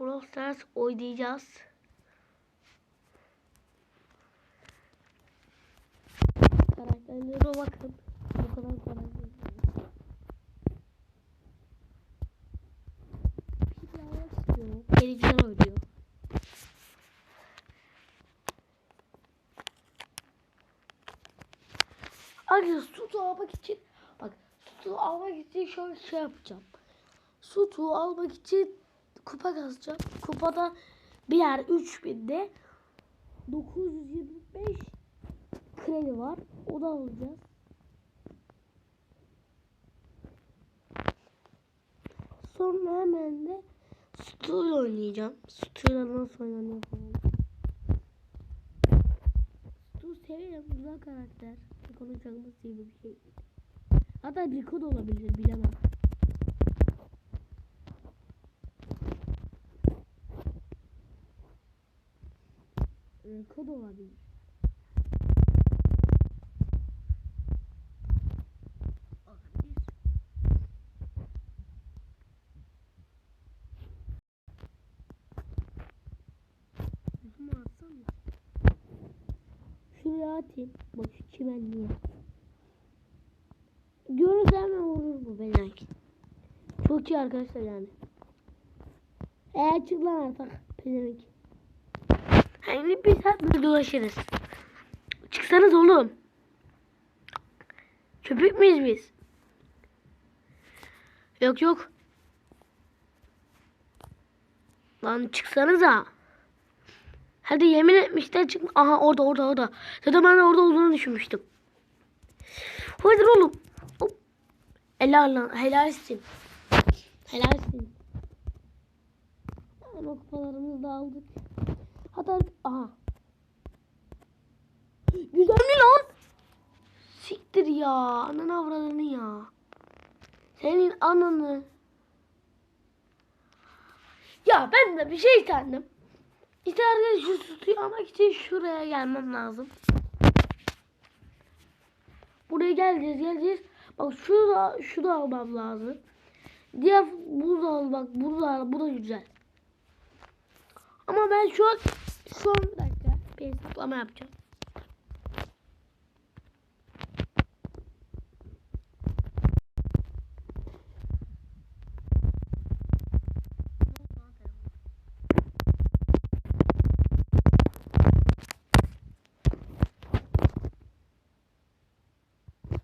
Brawl Stars oynayacağız. Karakterlere bakın. Bu kadar karakter. Beni güzel oynuyor. Arkadaşlar sütü almak için bak sütü almak için şöyle şey yapacağım. Sütü almak için kupa kazacağım. Kupada bir yer 3000'de 925 kredi var. O da alacağız. Sonra hemen de Stu'yla oynayacağım. Stu'yla nasıl oynanıyor falan. Stu severim. Güzel karakter. Konuşacağımız gibi bir şey. Hatta Rico da olabilir. Bilemem. Da olabilir. Şuraya atayım. Bak şu çimenliğe. Görürse hemen vurur bu belki. Çok iyi arkadaşlar yani. Eğer çık lan artık. Pezevenk. Hani bir saat böyle dolaşırız. Çıksanız oğlum. Köpek miyiz biz? Yok yok. Lan çıksanıza. Hadi yemin etmişler çıkma. Aha orada orada orada. Zaten ben de orada olduğunu düşünmüştüm. Hadi oğlum. Hop. Helal lan. Helal etsin. Helal etsin. Ama kupalarımızı da aldık. Hatta aha. Güzel mi lan? Siktir ya. Ananı avradını ya. Senin ananı. Ya ben de bir şey sandım. İşte arkadaşlar şu sütü almak için şuraya gelmem lazım. Buraya geleceğiz geleceğiz. Bak şu da şu da almam lazım. Diğer bu da al bak bu da al bu da güzel. Ama ben şu an bir dakika bir hesaplama yapacağım.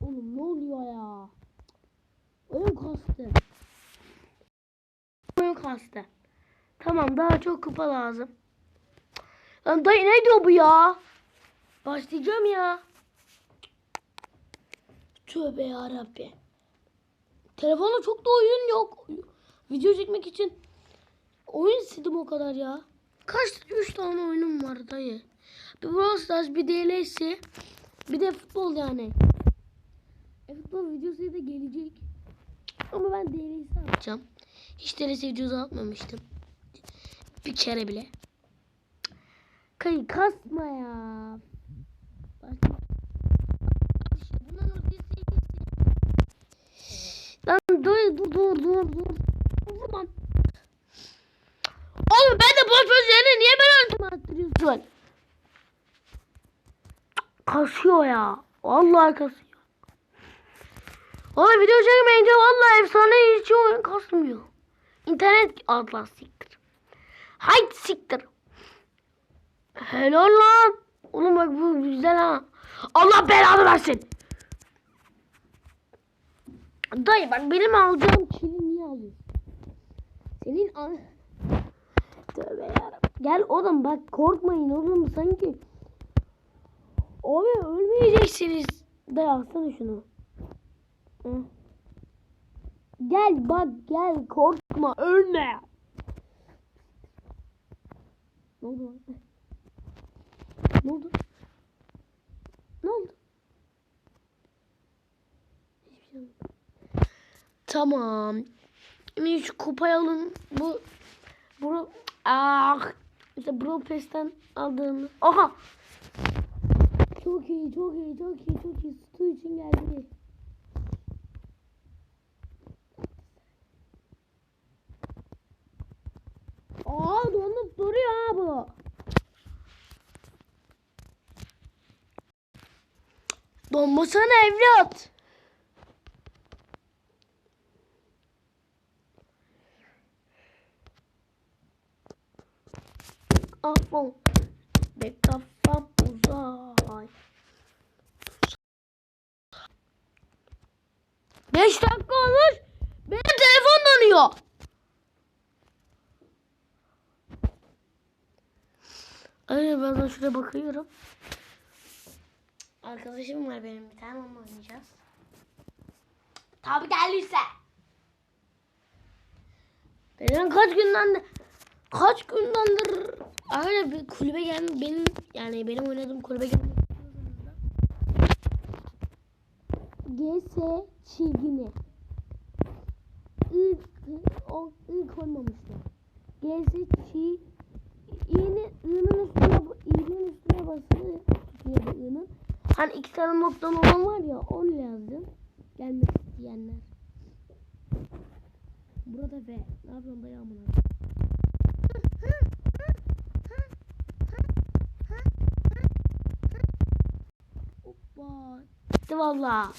Oğlum ya? Oyun kastı. Oyun kastı. Tamam daha çok kupa lazım. Lan dayı ne diyor bu ya? Başlayacağım ya. Tövbe yarabbi. Telefonda çok da oyun yok. Video çekmek için oyun istedim o kadar ya. Kaç? 3 tane oyunum var dayı. Bir Brawl Stars, bir DLS, bir de futbol yani. E, futbol videosu da gelecek. Ama ben DLS atacağım. Hiç DLS videosu atmamıştım. Bir kere bile. Kayı kasma ya. Lan dur dur dur dur dur. Lan. Oğlum ben de boş boş yerine niye ben öldüm attırıyorsun? Kasıyor ya. Vallahi kasıyor. Oğlum video çekmeyince vallahi efsane hiç oyun kasmıyor. İnternet Allah siktir. Haydi siktir. Helal lan. Oğlum bak bu güzel ha. Allah belanı versin. Dayı bak benim alacağım kili niye alıyorsun? Senin al... Tövbe yarabbim. Gel oğlum bak korkmayın oğlum sanki. Abi ölmeyeceksiniz. Dayı alsana şunu. Gel bak gel korkma ölme. Ne oldu? Ne oldu? Ne oldu? Şey. Tamam. Şimdi şu kupayı alın. Bu bu ah işte Brawl Pass'ten aldığım. Aha. Çok iyi, çok iyi, çok iyi, çok iyi. Stu için geldi. Aa donup duruyor ha bu. Donmasana evlat. Afon ve kafam uzay. Beş dakika olmuş. Benim telefon donuyor. Ay ben de şuraya bakıyorum. Arkadaşım var benim bir tane onunla oynayacağız. Tabi geldiyse. Benim kaç günden de kaç gündendir aynı bir kulübe gel benim yani benim oynadığım kulübe gelmek GS çizgini. İlk, o ilk olmamıştı. GS çi İ'nin i'nin üstüne i'nin Hani iki tane noktalı olan var ya onu yazdım. Gelmek isteyenler. Burada ve ne yapıyorsun dayı amına? Hoppa. Gitti valla.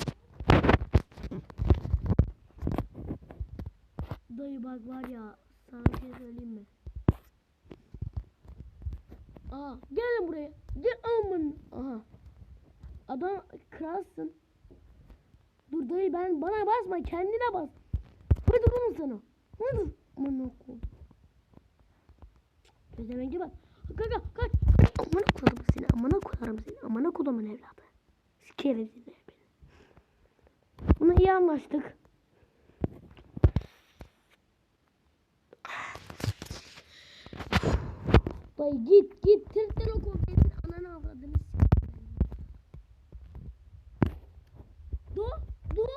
Dayı bak var ya sana bir şey söyleyeyim mi? Aa gel buraya. Gel aman. Aha. Adam kralsın. Dur dayı ben bana basma kendine bas. Hadi durun sana. Hadi. Aman okul. Bezemenge bak. Kaç kaç kaç. Aman koyarım seni. Aman koyarım seni. Aman kodumun evladı. Sikerim seni. Buna iyi anlaştık. Dayı git git tır tır o kompetin ananı avradını Do do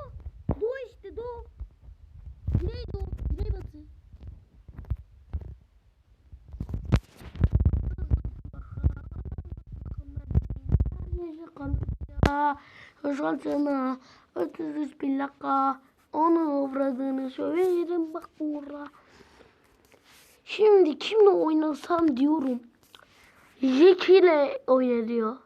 do işte do Güney do Güney batı Şansına 33 bin laka onu avradını söylerim bak burada. Şimdi kimle oynasam diyorum. Jack ile oyna diyor.